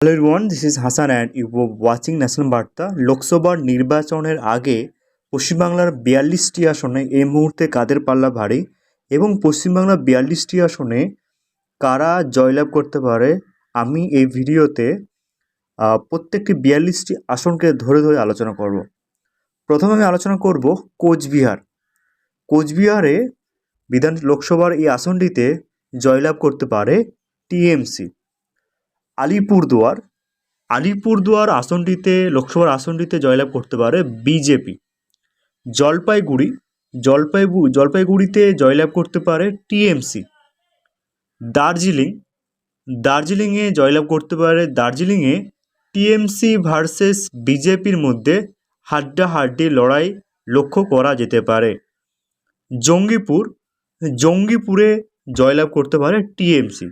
Hello everyone this is Hasan and you watching national Barta লোকসভার নির্বাচনের আগে পশ্চিমবাংলার বিয়াল্লিশটি আসনে এই মুহূর্তে কাদের পাল্লা ভারী? এবং পশ্চিমবাংলার বিয়াল্লিশটি আসনে কারা জয়লাভ করতে পারে? আমি এই ভিডিওতে প্রত্যেকটি বিয়াল্লিশটি আসনকে ধরে ধরে আলোচনা করব। প্রথমে আমি আলোচনা করব কোচবিহার। কোচবিহারে বিধান লোকসভার এই আসনটিতে জয়লাভ করতে পারে টিএমসি। আলিপুরদুয়ার আলিপুরদুয়ার আসনটিতে, লোকসভার আসনটিতে জয়লাভ করতে পারে বিজেপি। জলপাইগুড়ি, জলপাইগু, জলপাইগুড়িতে জয়লাভ করতে পারে টিএমসি। দার্জিলিং, দার্জিলিংয়ে জয়লাভ করতে পারে, দার্জিলিংয়ে টিএমসি ভার্সেস বিজেপির মধ্যে হাড্ডাহাড্ডি লড়াই লক্ষ্য করা যেতে পারে। জঙ্গিপুর, জঙ্গিপুরে জয়লাভ করতে পারে টিএমসি।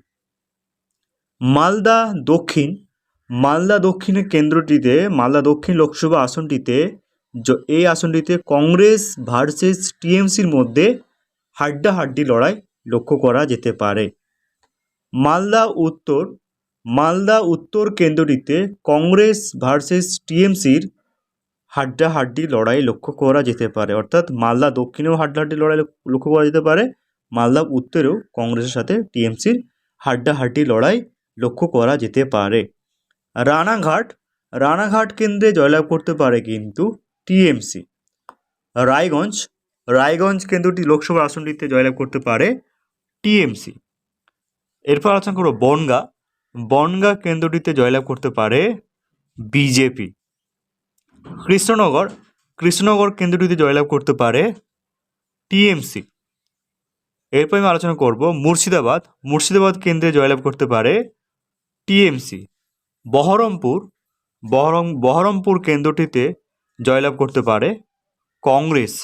মালদা দক্ষিণ, মালদা দক্ষিণের কেন্দ্রটিতে, মালদা দক্ষিণ লোকসভা আসনটিতে এই আসনটিতে কংগ্রেস ভার্সেস টিএমসির মধ্যে হাড্ডাহাড্ডি লড়াই লক্ষ্য করা যেতে পারে। মালদা উত্তর মালদা উত্তর কেন্দ্রটিতে কংগ্রেস ভার্সেস টিএমসির হাড্ডাহাড্ডি লড়াই লক্ষ্য করা যেতে পারে। অর্থাৎ মালদা দক্ষিণেও হাড্ডাহাড্ডি লড়াই লক্ষ্য করা যেতে পারে, মালদা উত্তরেও কংগ্রেসের সাথে টিএমসির হাড্ডাহাড্ডি লড়াই লক্ষ্য করা যেতে পারে। রানাঘাট রানাঘাট কেন্দ্রে জয়লাভ করতে পারে কিন্তু টিএমসি। রায়গঞ্জ রায়গঞ্জ কেন্দ্রটি লোকসভা আসনটিতে জয়লাভ করতে পারে টিএমসি। এরপর আলোচনা করব বনগা। বনগা কেন্দ্রটিতে জয়লাভ করতে পারে বিজেপি। কৃষ্ণনগর কৃষ্ণনগর কেন্দ্রটিতে জয়লাভ করতে পারে টিএমসি। এরপর আমি আলোচনা করব মুর্শিদাবাদ। মুর্শিদাবাদ কেন্দ্রে জয়লাভ করতে পারে টিএমসি। বহরমপুর, বহরম বহরমপুর কেন্দ্রটিতে জয়লাভ করতে পারে কংগ্রেস,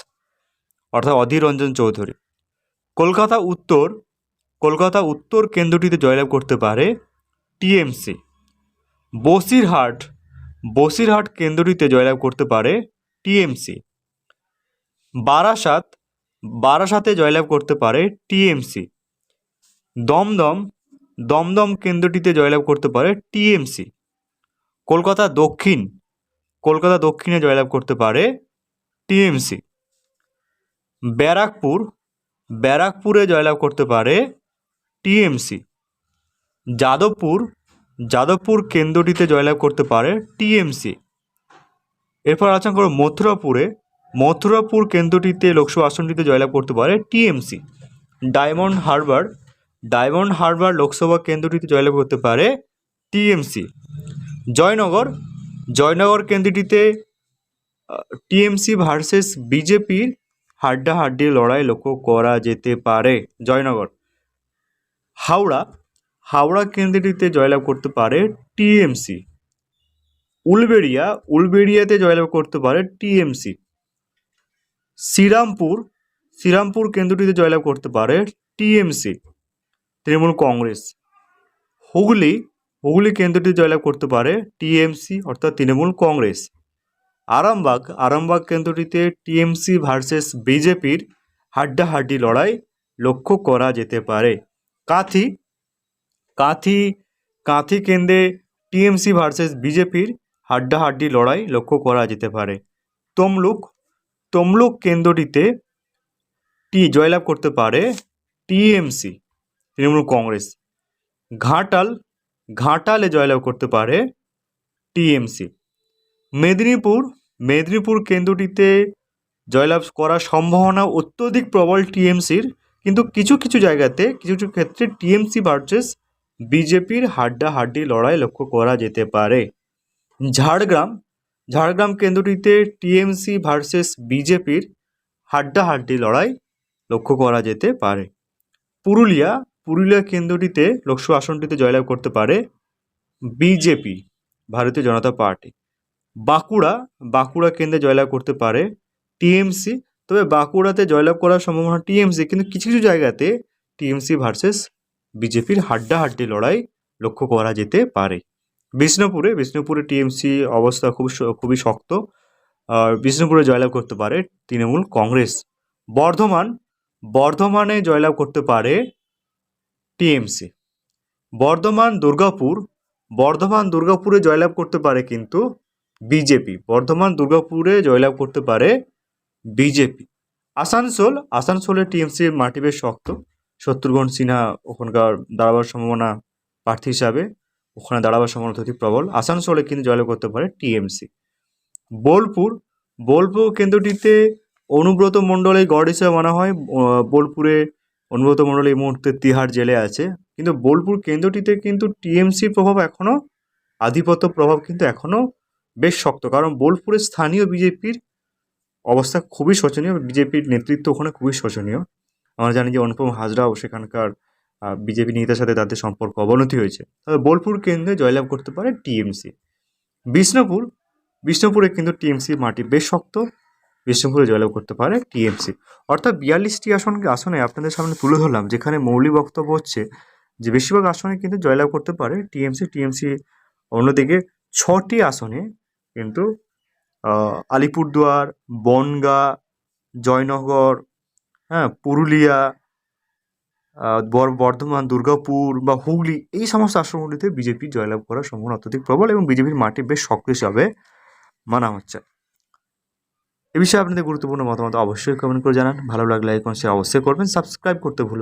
অর্থাৎ অধীর রঞ্জন চৌধুরী। কলকাতা উত্তর কলকাতা উত্তর কেন্দ্রটিতে জয়লাভ করতে পারে টিএমসি। বসিরহাট বসিরহাট কেন্দ্রটিতে জয়লাভ করতে পারে টিএমসি। বারাসাত বারাসাতে জয়লাভ করতে পারে টিএমসি। দমদম দমদম কেন্দ্রটিতে জয়লাভ করতে পারে টিএমসি। কলকাতা দক্ষিণ, কলকাতা দক্ষিণে জয়লাভ করতে পারে টিএমসি। ব্যারাকপুর, ব্যারাকপুরে জয়লাভ করতে পারে টিএমসি। যাদবপুর যাদবপুর কেন্দ্রটিতে জয়লাভ করতে পারে টিএমসি। এরপর আলোচনা করব মথুরাপুরে। মথুরাপুর কেন্দ্রটিতে লোকসভা আসনটিতে জয়লাভ করতে পারে TMC. Diamond Harbour Diamond Harbour Lok Sabha কেন্দ্রটিতে জয়লাভ করতে পারে টিএমসি। জয়নগর জয়নগর কেন্দ্রটিতে টিএমসি ভার্সেস বিজেপির হাড্ডাহাড্ডি লড়াই লক্ষ্য করা যেতে পারে জয়নগর। হাওড়া হাওড়া কেন্দ্রটিতে জয়লাভ করতে পারে টিএমসি। উলবেড়িয়া, উলবেড়িয়াতে জয়লাভ করতে পারে টিএমসি। শ্রীরামপুর শ্রীরামপুর কেন্দ্রটিতে জয়লাভ করতে পারে টিএমসি। তৃণমূল কংগ্রেস। হুগলি হুগলি কেন্দ্রটি জয়লাভ করতে পারে টিএমসি, অর্থাৎ তৃণমূল কংগ্রেস। আরামবাগ আরামবাগ কেন্দ্রটিতে টিএমসি ভার্সেস বিজেপির হাড্ডাহাড্ডি লড়াই লক্ষ্য করা যেতে পারে। কাঁথি কাঁথি কাঁথি কেন্দ্রে টিএমসি ভার্সেস বিজেপির হাড্ডাহাড্ডি লড়াই লক্ষ্য করা যেতে পারে। তমলুক তমলুক কেন্দ্রটিতে টি জয়লাভ করতে পারে টিএমসি। তৃণমূল কংগ্রেস। ঘাটাল, ঘাটালে জয়লাভ করতে পারে টিএমসি। মেদিনীপুর মেদিনীপুর কেন্দ্রটিতে জয়লাভ করার সম্ভাবনা অত্যধিক প্রবল টিএমসির, কিন্তু কিছু কিছু জায়গাতে, কিছু কিছু ক্ষেত্রে টিএমসি ভার্সেস বিজেপির হাড্ডাহাড্ডি লড়াই লক্ষ্য করা যেতে পারে। ঝাড়গ্রাম ঝাড়গ্রাম কেন্দ্রটিতে টিএমসি ভার্সেস বিজেপির হাড্ডাহাড্ডি লড়াই লক্ষ্য করা যেতে পারে। পুরুলিয়া পুরুলিয়া কেন্দ্রটিতে লোকসভা আসনটিতে জয়লাভ করতে পারে বিজেপি, ভারতীয় জনতা পার্টি। বাঁকুড়া বাঁকুড়া কেন্দ্রে জয়লাভ করতে পারে টিএমসি। তবে বাঁকুড়াতে জয়লাভ করার সম্ভাবনা টিএমসি, কিন্তু কিছু কিছু জায়গাতে টিএমসি ভার্সেস বিজেপির হাড্ডাহাড্ডি লড়াই লক্ষ্য করা যেতে পারে। বিষ্ণুপুরে বিষ্ণুপুরে টিএমসি অবস্থা খুব খুবই শক্ত। বিষ্ণুপুরে জয়লাভ করতে পারে তৃণমূল কংগ্রেস। বর্ধমান, বর্ধমানে জয়লাভ করতে পারে টিএমসি। বর্ধমান, দুর্গাপুর, বর্ধমান, দুর্গাপুরে জয়লাভ করতে পারে কিন্তু বিজেপি। বর্ধমান, দুর্গাপুরে জয়লাভ করতে পারে বিজেপি। আসানসোল আসানসোলে টিএমসির মাটি বেশ শক্ত। শত্রুঘ্ন সিনহা ওখানকার দাঁড়াবার সম্ভাবনা প্রার্থী হিসাবে ওখানে দাঁড়াবার সম্ভাবনা অতি প্রবল। আসানসোলে কিন্তু জয়লাভ করতে পারে টিএমসি। বোলপুর বোলপুর কেন্দ্রটিতে অনুব্রত মণ্ডলের গড় হিসেবে মানা হয়। বোলপুরে অনুব্রত মণ্ডল এই মুহূর্তে তিহার জেলে আছে। কিন্তু বোলপুর কেন্দ্রটিতে কিন্তু টিএমসির প্রভাব এখনও, আধিপত্য প্রভাব কিন্তু এখনও বেশ শক্ত। কারণ বোলপুরের স্থানীয় বিজেপির অবস্থা খুবই শোচনীয়। বিজেপির নেতৃত্ব ওখানে খুবই শোচনীয়। আমরা জানি যে অনুপম হাজরাও সেখানকার বিজেপি নেতার সাথে তাদের সম্পর্ক অবনতি হয়েছে। তবে বোলপুর কেন্দ্রে জয়লাভ করতে পারে টিএমসি। বিষ্ণুপুর, বিষ্ণুপুরে কিন্তু টিএমসি মাটি বেশ শক্ত। বিষ্ণুপুরে জয়লাভ করতে পারে টিএমসি। অর্থাৎ বিয়াল্লিশটি আসন আসনে আপনাদের সামনে তুলে ধরলাম, যেখানে মৌলিক বক্তব্য হচ্ছে যে বেশিরভাগ আসনে কিন্তু জয়লাভ করতে পারে টিএমসি। টিএমসি অন্যদিকে ছটি আসনে কিন্তু আলিপুরদুয়ার, বনগাঁ, জয়নগর হ্যাঁ পুরুলিয়া বর- বর্ধমান, দুর্গাপুর বা হুগলি এই সমস্ত আসনগুলিতে বিজেপি জয়লাভ করার সম্ভাবনা অত্যধিক প্রবল এবং বিজেপির মাটি বেশ শক্ত হিসাবে মানা হচ্ছে। এ বিষয়ে আপনাদের গুরুত্বপূর্ণ মতামত অবশ্যই কমেন্ট করে জানান ভালো লাগলে আইকন সে অবশ্যই করবেন সাবস্ক্রাইব করতে ভুলবেন।